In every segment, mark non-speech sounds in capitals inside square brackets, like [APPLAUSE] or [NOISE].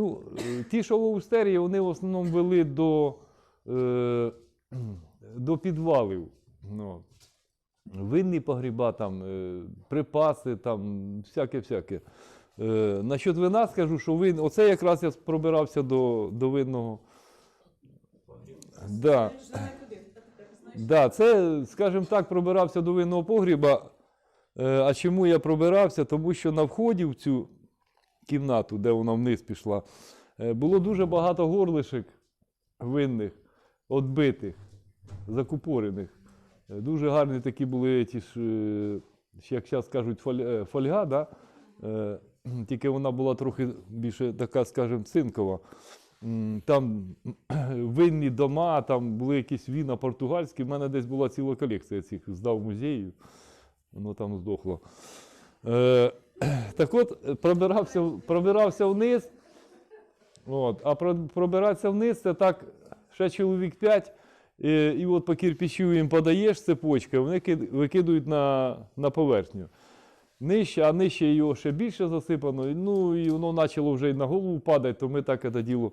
ну, е, ті, що в Аустерії, вони в основному вели до, е, [CLEARS THROAT] до підвалів. Ну, винні погріба, там, е, припаси, там, всяке-всяке. Е, насчет вина скажу, що вин, оце якраз я пробирався до, до винного. Да. Да, це, скажімо так, пробирався до винного погріба. Е, А чому я пробирався? Тому що на вході в цю кімнату, де вона вниз пішла, е, було дуже багато горлишек винних, отбитих, закупорених. Е, Дуже гарні такі були ті ж, е, як зараз кажуть, фоль- фольга, да? Тільки вона була трохи більше така, скажімо, цинкова. Там винні дома, там були якісь віна португальські. У мене десь була ціла колекція цих здав музею. Воно там здохло. Так от, е, пробирався, пробирався вниз. От, а про- пробиратися вниз це так ще чоловік 5. І, і от по кирпичу їм подаєш цепочки, вони кид- викидують на, на поверхню. Нижче, а нижче його ще більше засипано. Ну і воно почало вже й на голову падати, то ми так це діло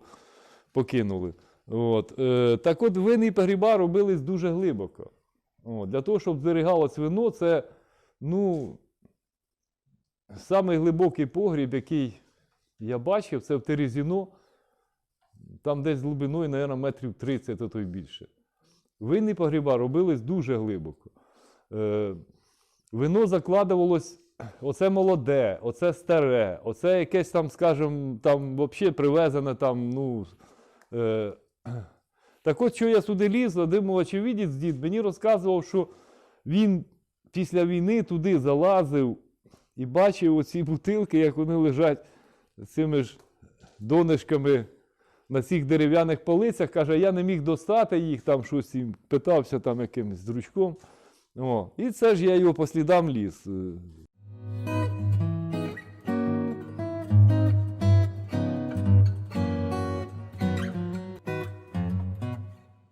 покинули. От. Е, так от винні погріба робились дуже глибоко. От. Для того, щоб зберігалось вино, це ну, самий глибокий погріб, який я бачив, це в Терезіно. Там десь глибиною, мабуть, метрів 30, а то й більше. Винні погріба робились дуже глибоко. Е, вино закладувалось, оце молоде, оце старе, оце якесь там, скажімо, там взагалі привезене там, ну. Е, так от, що я сюди ліз, Вадим очевидець дід мені розказував, що він після війни туди залазив і бачив оці бутилки, як вони лежать цими ж донечками на цих дерев'яних полицях. Каже, я не міг достати їх, там щось їм питався там якимось дручком. О, і це ж я його по слідам ліз. Е,